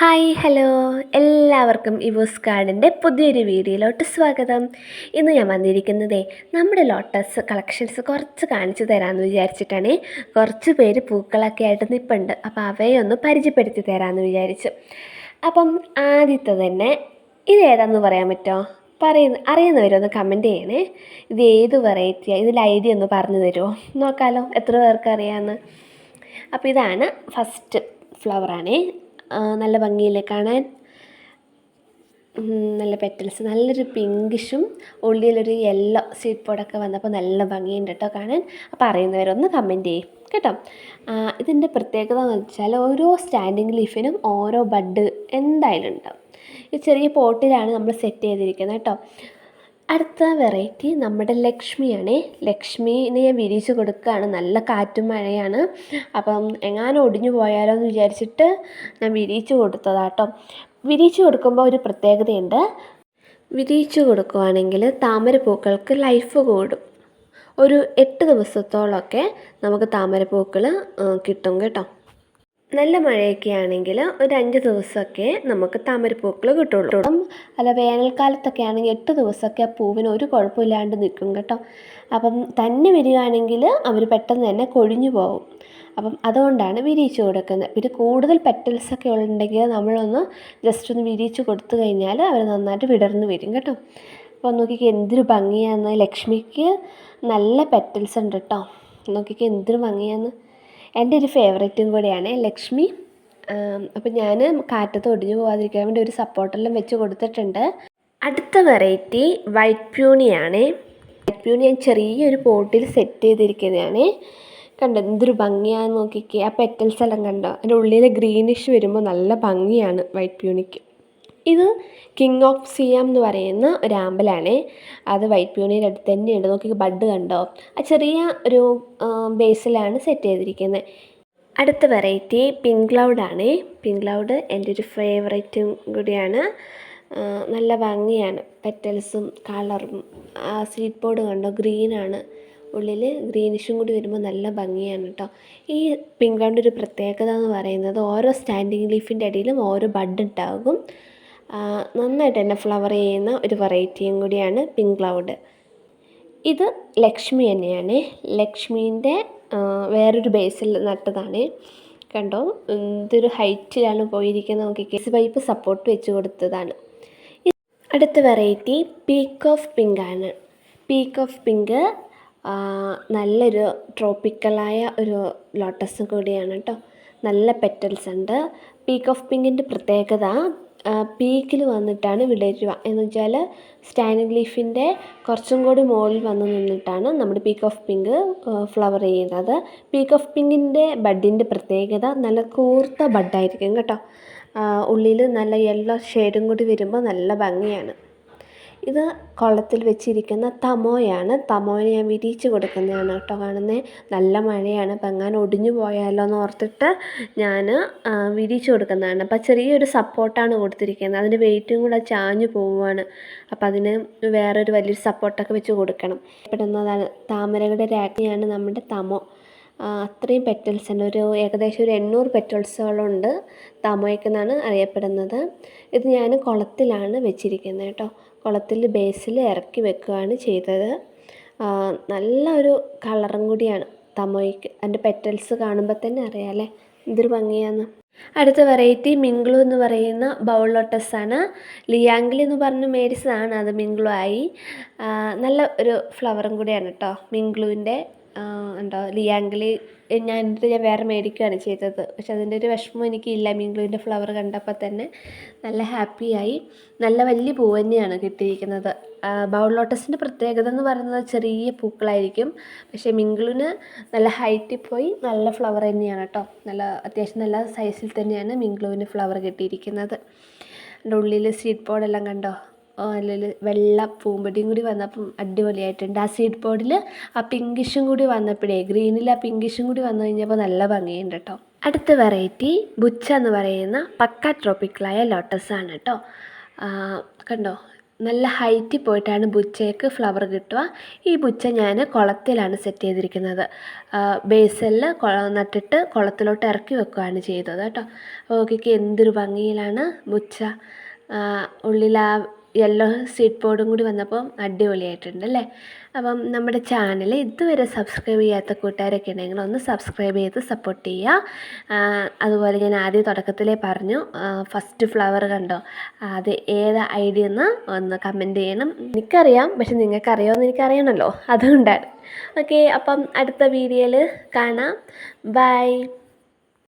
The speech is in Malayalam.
Hi hello. എല്ലാവർക്കും ഇവോസ് ഗാർഡന്റെ പുതിയൊരു വീഡിയോയിലോട്ട് സ്വാഗതം. ഇന്ന് ഞാൻ വന്നിരിക്കുന്നതേ നമ്മുടെ ലോട്ടസ് കളക്ഷൻസ് കുറച്ച് കാണിച്ചു തരാമെന്ന് വിചാരിച്ചിട്ടാണ്. കുറച്ച് പേര് പൂക്കളൊക്കെ ആയിട്ട് നിൽപ്പുണ്ട് അപ്പോൾ അവയെ ഒന്ന് പരിചയപ്പെടുത്തി തരാമെന്ന് വിചാരിച്ചു. അപ്പം ആദ്യത്തെ തന്നെ ഇത് ഏതാണെന്ന് പറയാൻ പറ്റുമോ പറയുന്ന അറിയുന്നവരൊന്ന് കമന്റ് ചെയ്യണേ. ഇത് ഏത് വെറൈറ്റിയാണ് ഇതിൽ ഐഡിയ ഒന്ന് പറഞ്ഞു തരുമോ? നോക്കാലോ എത്ര പേർക്ക് അറിയാമെന്ന് അപ്പോൾ ഇതാണ് ഫസ്റ്റ് ഫ്ലവറാണേ നല്ല ഭംഗിയില്ലേ കാണാൻ? നല്ല പെറ്റൽസ് നല്ലൊരു പിങ്കിഷും ഉള്ളിലൊരു യെല്ലോ സ്വീറ്റ് പോഡൊക്കെ വന്നപ്പോൾ നല്ല ഭംഗിയുണ്ട് കേട്ടോ കാണാൻ. അപ്പോൾ അറിയുന്നവരൊന്ന് കമന്റ് ചെയ്യും. കേട്ടോ? ഇതിന്റെ പ്രത്യേകത എന്ന് വെച്ചാൽ ഓരോ സ്റ്റാൻഡിങ് ലീഫിനും ഓരോ ബഡ് എന്തായാലും ഉണ്ടാവും. ഈ ചെറിയ പോട്ടിലാണ് നമ്മൾ സെറ്റ് ചെയ്തിരിക്കുന്നത് കേട്ടോ അടുത്ത വെറൈറ്റി നമ്മുടെ ലക്ഷ്മിയാണേ. ലക്ഷ്മീനെ ഞാൻ വിരിച്ച് കൊടുക്കുകയാണ്. നല്ല കാറ്റും മഴയാണ്. അപ്പം എങ്ങാനും ഒടിഞ്ഞു പോയാലോ എന്ന് വിചാരിച്ചിട്ട് ഞാൻ വിരിച്ച് കൊടുത്തതാട്ടോ വിരിച്ച് കൊടുക്കുമ്പോൾ ഒരു പ്രത്യേകതയുണ്ട്. വിരിയിച്ചു കൊടുക്കുവാണെങ്കിൽ താമരപ്പൂക്കൾക്ക് ലൈഫ് കൂടും. ഒരു എട്ട് ദിവസത്തോളമൊക്കെ നമുക്ക് താമരപ്പൂക്കൾ കിട്ടും കേട്ടോ. നല്ല മഴയൊക്കെ ആണെങ്കിൽ ഒരു അഞ്ച് ദിവസമൊക്കെ നമുക്ക് താമരപ്പൂക്കൾ കിട്ടുള്ളൂ. അല്ല വേനൽക്കാലത്തൊക്കെ ആണെങ്കിൽ എട്ട് ദിവസമൊക്കെ ആ പൂവിന് ഒരു കുഴപ്പമില്ലാണ്ട് നിൽക്കും കേട്ടോ. അപ്പം തന്നെ വരികയാണെങ്കിൽ അവർ പെട്ടെന്ന് തന്നെ കൊഴിഞ്ഞു പോകും. അപ്പം അതുകൊണ്ടാണ് വിരിയിച്ച് കൊടുക്കുന്നത്. പിന്നെ കൂടുതൽ പെറ്റൽസ് ഒക്കെ ഉണ്ടെങ്കിൽ നമ്മളൊന്ന് ജസ്റ്റ് ഒന്ന് വിരിയിച്ച് കൊടുത്തു കഴിഞ്ഞാൽ അവർ നന്നായിട്ട് വിടർന്നു വരും കേട്ടോ. അപ്പോൾ നോക്കിക്കേ എന്തൊരു ഭംഗിയാന്ന് ലക്ഷ്മിക്ക് നല്ല പെറ്റൽസ് ഉണ്ട് കേട്ടോ. നോക്കിക്കേ എന്തൊരു ഭംഗിയാന്ന് എന്റെ ഒരു ഫേവറേറ്റും കൂടെയാണ് ലക്ഷ്മി. അപ്പം ഞാൻ കാറ്റത്ത് ഒടിഞ്ഞു പോകാതിരിക്കാൻ വേണ്ടി ഒരു സപ്പോർട്ടെല്ലാം വെച്ച് കൊടുത്തിട്ടുണ്ട്. അടുത്ത വെറൈറ്റി വൈറ്റ് പ്യൂണിയാണ് വൈറ്റ് പ്യൂണി ഞാൻ ചെറിയൊരു പോട്ടിൽ സെറ്റ് ചെയ്തിരിക്കുന്നതാണ്. കണ്ടോ എന്തൊരു ഭംഗിയാന്ന് നോക്കിക്കേ. ആ പെറ്റൽസ് എല്ലാം കണ്ടോ? അതിന്റെ ഉള്ളിൽ ഗ്രീനിഷ് വരുമ്പോൾ നല്ല ഭംഗിയാണ് വൈറ്റ് പ്യൂണിക്ക് ഇത് കിങ് ഓഫ് സിയാം എന്ന് പറയുന്ന ഒരു ആമ്പലാണ് അത് വൈറ്റ് പ്യൂണിയുടെ അടുത്ത് തന്നെയുണ്ട് നോക്കി ബഡ് കണ്ടോ? ആ ചെറിയ ഒരു ബേസിലാണ് സെറ്റ് ചെയ്തിരിക്കുന്നത്. അടുത്ത വെറൈറ്റി പിങ്ക് ക്ലൗഡാണ് പിങ്ക് ക്ലൗഡ് എന്റെ ഒരു ഫേവറേറ്റും കൂടിയാണ്. നല്ല ഭംഗിയാണ്. പെറ്റൽസും കളറും ആ സീഡ് ബോർഡ് കണ്ടോ? ഗ്രീനാണ് ഉള്ളിൽ ഗ്രീനിഷും കൂടി വരുമ്പോൾ നല്ല ഭംഗിയാണ് കേട്ടോ ഈ പിങ്ക് ക്ലൗഡിന്റെ ഒരു പ്രത്യേകത എന്ന് പറയുന്നത് ഓരോ സ്റ്റാൻഡിങ് ലീഫിന്റെ അടിയിലും ഓരോ ബഡ് ഉണ്ടാകും. നന്നായിട്ട് തന്നെ ഫ്ലവർ ചെയ്യുന്ന ഒരു വെറൈറ്റിയും കൂടിയാണ് പിങ്ക് ക്ലൗഡ് ഇത് ലക്ഷ്മി തന്നെയാണ്. ലക്ഷ്മീന്റെ വേറൊരു ബേസിൽ നട്ടതാണ്. കണ്ടോ? ഇതൊരു ഹൈറ്റിലാണ് പോയിരിക്കുന്നത്. നമുക്ക് കേസ് പൈപ്പ് സപ്പോർട്ട് വെച്ച് കൊടുത്തതാണ്. അടുത്ത വെറൈറ്റി പീക്ക് ഓഫ് പിങ്ക് ആണ്. പീക്ക് ഓഫ് പിങ്ക് നല്ലൊരു ട്രോപ്പിക്കലായ ഒരു ലോട്ടസ് കൂടിയാണ് കേട്ടോ നല്ല പെറ്റൽസ് ഉണ്ട്. പീക്ക് ഓഫ് പിങ്കിന്റെ പ്രത്യേകത പീക്കിൽ വന്നിട്ടാണ് വിടരുക. എന്ന് വെച്ചാൽ സ്റ്റാൻഡിങ് ലീഫിന്റെ കുറച്ചും കൂടി മുകളിൽ വന്ന് നിന്നിട്ടാണ് നമ്മുടെ പീക്ക് ഓഫ് പിങ്ക് ഫ്ലവർ ചെയ്യുന്നത്. പീക്ക് ഓഫ് പിങ്കിന്റെ ബഡിന്റെ പ്രത്യേകത നല്ല കൂർത്ത ബഡായിരിക്കും കേട്ടോ. ഉള്ളിൽ നല്ല യെല്ലോ ഷെയ്ഡും കൂടി വരുമ്പോൾ നല്ല ഭംഗിയാണ്. ഇത് കുളത്തിൽ വെച്ചിരിക്കുന്ന തമോയാണ്. തമോനെ ഞാൻ വിരിയിച്ച് കൊടുക്കുന്നതാണ് കേട്ടോ കാണുന്നത് നല്ല മഴയാണ്. അപ്പം എങ്ങാനും ഒടിഞ്ഞു പോയാലോ എന്ന് ഓർത്തിട്ട് ഞാൻ വിരിയിച്ച് കൊടുക്കുന്നതാണ്. അപ്പം ചെറിയൊരു സപ്പോർട്ടാണ് കൊടുത്തിരിക്കുന്നത്. അതിന്റെ വെയിറ്റും കൂടെ ചാഞ്ഞു പോവുകയാണ്. അപ്പം അതിന് വേറൊരു വലിയൊരു സപ്പോർട്ടൊക്കെ വെച്ച് കൊടുക്കണം. പെടുന്നതാണ്. താമരകളുടെ രാജ്ഞിയാണ് നമ്മുടെ തമോ. അത്രയും പെറ്റൽസ് ഉണ്ട് ഒരു ഏകദേശം ഒരു എണ്ണൂറ് പെറ്റൽസുകളുണ്ട് തമോയ്ക്കെന്നാണ് അറിയപ്പെടുന്നത്. ഇത് ഞാൻ കുളത്തിലാണ് വെച്ചിരിക്കുന്നത് കേട്ടോ. കുളത്തിൽ ബേസിൽ ഇറക്കി വെക്കുകയാണ് ചെയ്തത്. നല്ല ഒരു കളറും കൂടിയാണ് തമോയ്ക്ക്. അതിന്റെ പെറ്റൽസ് കാണുമ്പോൾ തന്നെ അറിയാമല്ലേ എന്തൊരു ഭംഗിയാന്ന്. അടുത്ത വെറൈറ്റി മിംഗ്ലു എന്ന് പറയുന്ന ബൗൾ ലോട്ടസ് ആണ്. ലിയാങ്കിളി എന്ന് പറഞ്ഞ മേരിസാണ് അത് മിംഗ്ലു ആയി. നല്ല ഒരു ഫ്ലവറും കൂടിയാണ് കേട്ടോ മിംഗ്ലുവിന്റെ ഉണ്ടോ ലിയാങ്കിളി ഞാൻ എന്നിട്ട് ഞാൻ വേറെ മേടിക്കുകയാണ് ചെയ്തത്. പക്ഷെ അതിന്റെ ഒരു വിഷമം എനിക്കില്ല. മീൻഗ്ലൂവിന്റെ ഫ്ലവർ കണ്ടപ്പോൾ തന്നെ നല്ല ഹാപ്പിയായി നല്ല വലിയ പൂ തന്നെയാണ് കിട്ടിയിരിക്കുന്നത്. ബൗൾ ലോട്ടസിന്റെ പ്രത്യേകത എന്ന് പറയുന്നത് ചെറിയ പൂക്കളായിരിക്കും. പക്ഷേ മിങ്കിളിന് നല്ല ഹൈറ്റിൽ പോയി നല്ല ഫ്ലവർ തന്നെയാണ് കേട്ടോ. നല്ല അത്യാവശ്യം നല്ല സൈസിൽ തന്നെയാണ് മിംഗ്ലുവിന് ഫ്ലവർ കിട്ടിയിരിക്കുന്നത്. അതിന്റെ ഉള്ളിൽ സീഡ് പോഡെല്ലാം കണ്ടോ? അതിൽ വെള്ള പൂമ്പടിയും കൂടി വന്നപ്പം അടിപൊളിയായിട്ടുണ്ട്. ആ സീഡ് ബോർഡിൽ ആ പിങ്കിഷും കൂടി വന്നപ്പോഴേ ഗ്രീനിൽ ആ പിങ്കിഷും കൂടി വന്നു കഴിഞ്ഞപ്പോൾ നല്ല ഭംഗിയുണ്ട് കേട്ടോ അടുത്ത വെറൈറ്റി ബുച്ച എന്ന് പറയുന്ന പക്ക ട്രോപ്പിക്കലായ ലോട്ടസ് ആണ് കേട്ടോ കണ്ടോ? നല്ല ഹൈറ്റിൽ പോയിട്ടാണ് ബുച്ചയ്ക്ക് ഫ്ലവർ കിട്ടുക. ഈ ബുച്ച ഞാൻ കുളത്തിലാണ് സെറ്റ് ചെയ്തിരിക്കുന്നത്. ബേസലിൽ നട്ടിട്ട് കുളത്തിലോട്ട് ഇറക്കി വെക്കുകയാണ് ചെയ്തത് കേട്ടോ ഓക്കെ എന്തൊരു ഭംഗിയിലാണ് ബുച്ച ഉള്ളിൽ ആ യെല്ലോ സീഡ് പോഡും കൂടി വന്നപ്പോൾ അടിപൊളിയായിട്ടുണ്ട് അല്ലേ? അപ്പം നമ്മുടെ ചാനൽ ഇതുവരെ സബ്സ്ക്രൈബ് ചെയ്യാത്ത കൂട്ടുകാരൊക്കെ ഉണ്ടെങ്കിൽ ഒന്ന് സബ്സ്ക്രൈബ് ചെയ്ത് സപ്പോർട്ട് ചെയ്യുക. അതുപോലെ ഞാൻ ആദ്യം തുടക്കത്തിലേ പറഞ്ഞു ഫസ്റ്റ് ഫ്ലവർ കണ്ടോ? അത് ഏത് ഐഡിയ എന്ന് ഒന്ന് കമന്റ് ചെയ്യണം. എനിക്കറിയാം പക്ഷെ നിങ്ങൾക്ക് അറിയാമെന്ന് എനിക്കറിയണമല്ലോ അതുകൊണ്ടാണ്. ഓക്കെ അപ്പം അടുത്ത വീഡിയോയിൽ കാണാം. ബൈ